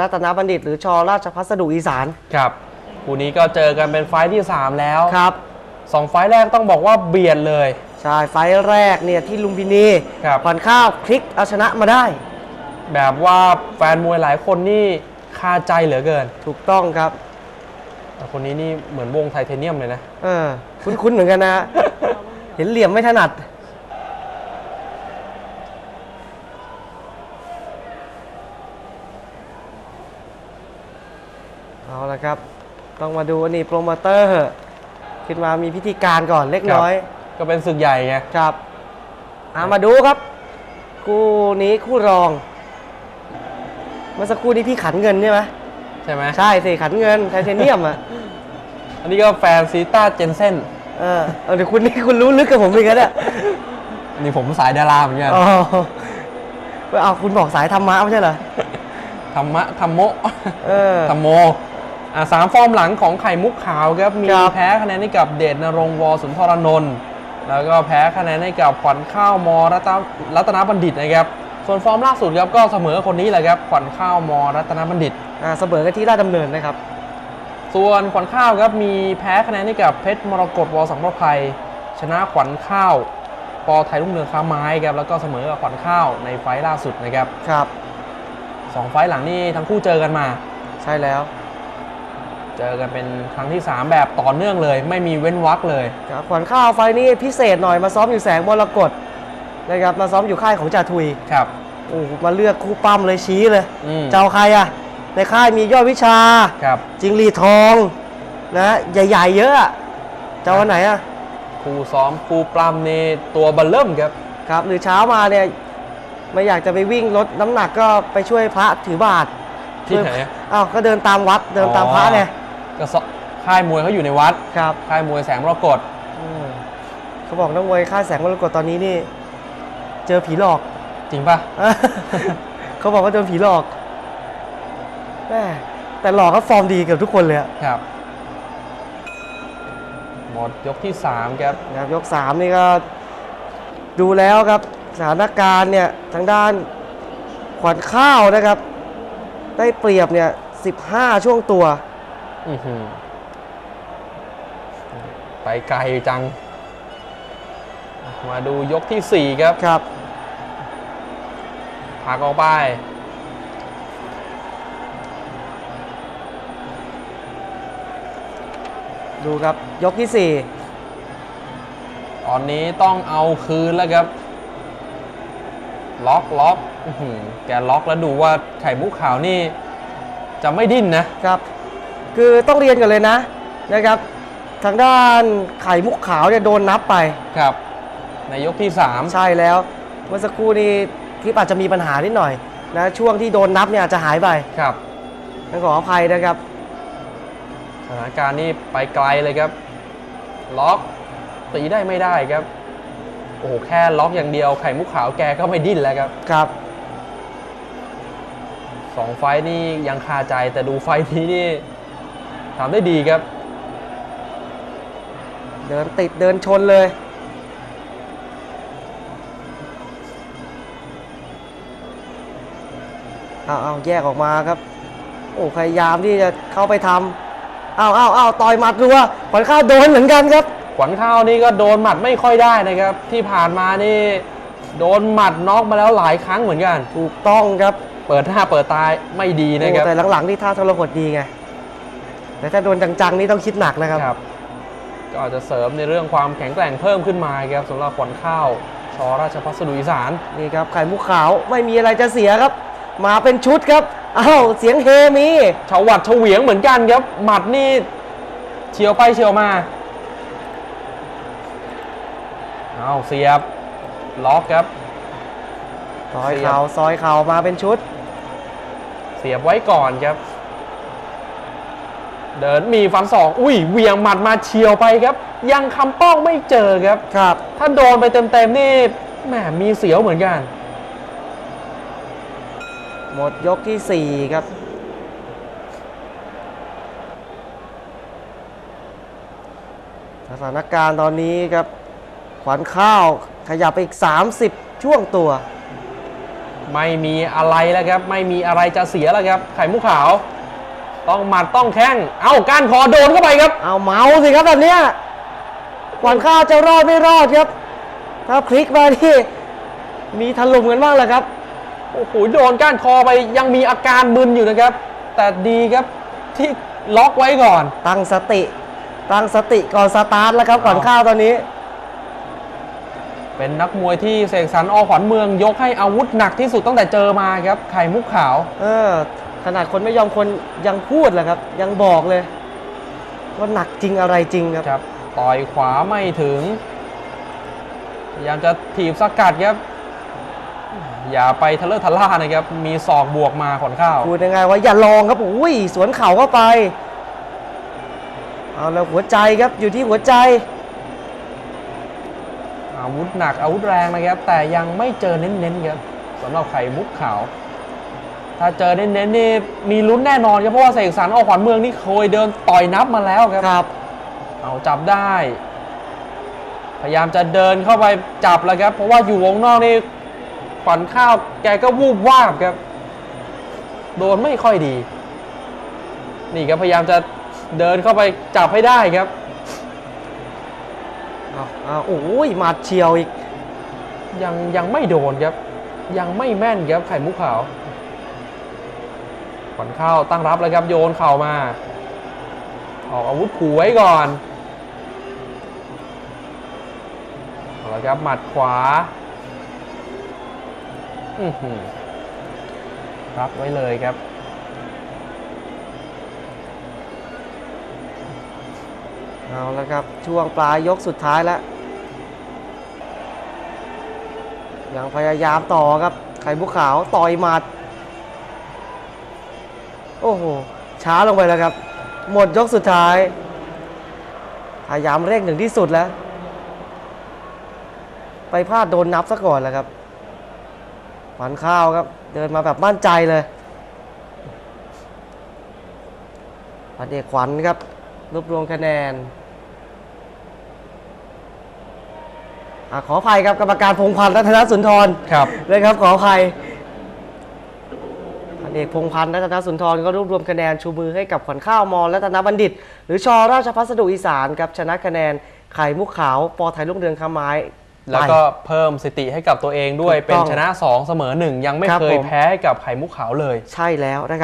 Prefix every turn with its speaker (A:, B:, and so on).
A: รัตนบัณฑิต หรือชอราชพัสดุอีสาน
B: ครับคู่นี้ก็เจอกันเป็นไฟล์ที่ 3 แล้ว
A: ครับ
B: สองไฟล์แรกต้องบอกว่าเบียดเลย
A: ใช่ไฟล์แรกเนี่ยที่ลุมพินี
B: ครับ
A: ขวัญข้าวพลิกเอาชนะมาได้
B: แบบว่าแฟนมวยหลายคนนี่คาใจเหลือเกิน
A: ถูกต้องครับ
B: แต่คนนี้นี่เหมือนวงไทเทเนียมเลยนะ
A: เออคุ้นๆเหมือนกันนะ เห็นเหลี่ยมไม่ถนัด เอาละครับ ต้องมาดูนี่โปรโมเตอร์ขึ้นมามีพิธีการก่อนเล็กน้อย
B: ก็เป็นศึกใหญ่ไง
A: ครับอามาดูครับ คู่นี้คู่รอง เมื่อสักครู่นี้พี่ขันเงินใช่ไหม
B: ใช่ไหม
A: ใช่สิขันเงินไทเทเนียมอะ
B: อันนี้ก็แฟนซีต้าเจนเซน
A: เออเออเดี๋ยวคุณนี่คุณรู้ลึกกับผมอีกแล้วเนี่ย
B: อันนี้ผมสายดาราเหมือนกัน
A: อ๋อเอาคุณบอกสายธรรมะไม่ใช่เหรอ
B: ธรรมะธรรมโม
A: เออ
B: ธรรมโม อะสามฟอร์มหลังของไข่มุกขาวครับ มี
A: ครับ
B: แพ้คะแนนให้กับเดชนรงค์วอสุนทรนนท์แล้วก็แพ้คะแนนให้กับขวัญข้าวมรัตนรัตนบัณฑิตนะครับ ส่วนฟอร์มล่าสุดครับก็เสมอคนนี้แหละครับขวัญข้าวมรัตนบัณฑิต
A: อ่าเสมอกันที่ราชดำเนินนะครับ
B: ส่วนขวัญข้าวครับมีแพ้คะแนนให้กับเพชรมรกตวสังประภัย ชนะขวัญข้าวปอไทยรุ่งเรืองค้าไม้ครับแล้วก็เสมอกับขวัญข้าวในไฟล์ล่าสุดนะครับ
A: ครับ
B: สองไฟล์หลังนี่ทั้งคู่เจอกันมา
A: ใช่แล้ว
B: เจอกันเป็นครั้งที่ 3 แบบต่อเนื่องเลย ไม่มีเว้นวรรคเลย
A: ครับขวัญข้าวไฟล์นี้พิเศษหน่อยมาซ้อมอยู่แสงมรกตนะครับมาซ้อมอยู่ค่ายของจ่าทุย
B: ครับ
A: โอ้โหมาเลือกคู่ปั้มเลยชี้เลย
B: อืม
A: เจ้าใครอะ ในค่ายมียอดวิชา
B: ครับ
A: จิงหรีดทองนะใหญ่ๆเยอะอะเจ้าวันไหนอะ
B: ครูซ้อมครูปล้ำนี่ตัวเบัลเริ่มครับ
A: ครับ หรือเช้ามาเนี่ยไม่อยากจะไปวิ่งลดน้ำหนักก็ไปช่วยพระถือบาตร
B: ที่ไหนอะ
A: อ้าวก็เดินตามวัดเดินตามพระเนี่ย
B: ก็ซ้อค่ายมวยเขาอยู่ในวัด
A: ครับ
B: ค่ายมวยแสงมรกต
A: อืมเขาบอกนักมวยค่ายแสงมรกตตอนนี้นี่ เจอผีหลอก
B: จริงปะ
A: เขาบอกว่าโดนผีหลอกแม่แต่หลอกก็ฟอร์มดีเกือบทุกคนเลยอะ
B: ครับ หมดยกที่3ครับ
A: นะครับยกสามนี่ก็ ดูแล้วครับสถานการณ์เนี่ยทางด้านขวัญข้าวนะครับ ได้เปรียบเนี่ย 15 ช่วงตัว
B: อื้อหือ ไปไกลจัง มาดูยกทีสี่4 ครับ
A: ครับ
B: ผลักออกไป
A: ดูครับ ยกที่
B: ตอนนี้ต้องเอาคืนแล้วครับ ล็อกล็อกอื้อหือแกล็อกแล้วดูว่าไข่มุกขาวนี่ จะไม่ดิ้นนะ
A: 4ครับ คือต้องเรียนกันเลยนะนะครับ ทางด้านไข่มุกขาวเนี่ยโดนนับไป
B: ครับ ในยกที่ 3
A: ใช่แล้ว เมื่อสักครู่นี้คลิปอาจจะมีปัญหานิดหน่อยนะช่วงที่โดนนับเนี่ยอาจจะหายไป
B: ครับ
A: ต้องขออภัยนะครับ
B: สถานการณ์นี่ไปไกลเลยครับ ล็อกตีได้ไม่ได้ครับโอ้โหแค่ล็อกอย่างเดียวไข่มุกขาวแกก็ไม่ดิ้นแล้วครับ
A: ครับ
B: สองไฟต์นี่ยังคาใจแต่ดูไฟต์นี้นี่ ทำได้ดีครับ
A: เดินติดเดินชนเลยเอาเอาแยกออกมาครับ โอ้พยายามที่จะเข้าไปทำเอาเอาเอาต่อยหมัดรัวขวัญข้าวโดนเหมือนกันครับ
B: ขวัญข้าวนี่ก็โดนหมัดไม่ค่อยได้นะครับ ที่ผ่านมานี่โดนหมัดน็อกมาแล้วหลายครั้งเหมือนกัน
A: ถูกต้องครับ
B: เปิดหน้าเปิดตาไม่ดีนะค
A: โอ้
B: รับ
A: แต่หลังๆนี่ท่าทรหดดีไง แต่ถ้าโดนจังๆนี่ต้องคิดหนักนะครับ
B: ครับ ก็อาจจะเสริมในเรื่องความแข็งแกร่งเพิ่มขึ้นมาครับสำหรับขวัญข้าว ชอราชพัสดุอีสาน
A: นี่ครับไข่มุกขาวไม่มีอะไรจะเสียครับ มาเป็นชุดครับอ้าวเสียงเฮมี
B: ชาววัดเฉวียงเหมือนกันครับ หมัดนี่เฉียวไปเฉียวมาเอาเสียบ ล็อกครับ
A: ซอยเข่าซอยเข่ามาเป็นชุด
B: เสียบไว้ก่อนครับ เดินมีฟันศอกอุ้ยเหวียงหมัดมาเฉียวไปครับ ยังคำป้องไม่เจอครับ
A: ครับ
B: ถ้าโดนไปเต็มๆนี่แหมมีเสียวเหมือนกัน
A: หมดยกที่ 4 ครับ สถานการณ์ตอนนี้ครับ ขวัญข้าวขยับไปอีก 30 ช่วงตัว
B: ไม่มีอะไรแล้วครับ ไม่มีอะไรจะเสียแล้วครับ ไข่มุกขาว ต้องหมัดต้องแข้ง เอ้าก้านคอโดนเข้าไปครับ
A: เอาเมาสิครับตอนเนี้ยขวัญข้าวจะรอดไม่รอดครับ ถ้าพลิกมาที่มีถล่มกันบ้างแหละครับ
B: โอ้โหโดนก้านคอไปยังมีอาการมึนอยู่นะครับ แต่ดีครับที่ล็อกไว้ก่อน
A: ตั้งสติ ตั้งสติก่อนสตาร์ทแล้วครับขวัญข้าวตอนนี้
B: เป็นนักมวยที่เสกสรรอขวัญเมืองยกให้อาวุธหนักที่สุดตั้งแต่เจอมาครับ ไข่มุกขาว
A: เออ ขนาดคนไม่ยอมคนยังพูดแหละครับ ยังบอกเลย ว่าหนักจริงอะไรจริงครับ
B: ครับ ต่อยขวาไม่ถึง พยายามจะถีบสกัดครับ อย่าไปทะเลอะทะล่านะครับ มีศอกบวกมาขอนข้าว
A: พูดยังไงว่าอย่าลองครับอุ้ยสวนเข่าเข้าไปเอาแล้วหัวใจครับอยู่ที่หัวใจ
B: อาวุธหนักอาวุธแรงนะครับ แต่ยังไม่เจอเน้นๆครับสำหรับไข่มุกขาว ถ้าเจอเน้นๆนี่มีลุ้นแน่นอนครับเพราะว่าเสกสรรออกขวัญเมืองนี่เคยเดินต่อยนับมาแล้วครับ
A: ครับ
B: เอาจับได้ พยายามจะเดินเข้าไปจับแล้วครับ เพราะว่าอยู่วงนอกนี่ขวัญข้าวแกก็วูบวาบครับ โดนไม่ค่อยดี นี่ครับพยายามจะเดินเข้าไปจับให้ได้ครับ
A: เอาเอาโอ้ยหมัดเฉียวอีก
B: ยังยังไม่โดนครับ ยังไม่แม่นครับไข่มุกขาว ขวัญข้าตั้งรับแล้วครับโยนเข่ามา ออกอาวุธขู่ไว้ก่อนเอาละครับหมัดขวาอรับไว้เลยครับ
A: เอาแล้วครับ ช่วงปลายยกสุดท้ายแล้ว ยังพยายามต่อครับ ไข่มุกขาวต่อยหมัด โอ้โห ช้าลงไปแล้วครับ หมดยกสุดท้าย พยายามเร่งถึงที่สุดแล้ว ไปพลาดโดนนับซะก่อนแล้วครับขวัญข้าวครับ เดินมาแบบมั่นใจเลยพันเอกขวัญครับ รวบรวมคะแนนอะขออภัยครับกรรมการพงษ์พันธ์รัตนสุนทร
B: ครับ
A: นะครับขออภัยพัน เอกพงษ์พันธ์รัตนสุนทรก็รวบรวมคะแนนชูมือให้กับขวัญข้าวมอรัตนบัณฑิต หรือชอราชพัสดุอีสานครับชนะคะแนนไข่มุกขาวปอไทยลูกเรืองคำไม้
B: แล้วก็เพิ่มสติให้กับตัวเองด้วย
A: ถูกต้อง
B: เป็นชนะ 2 เสมอ 1 ยังไม่
A: ครับ
B: เคย
A: ผม
B: แพ้ให้กับไข่มุกขาวเลย
A: ใช่แล้วนะครับ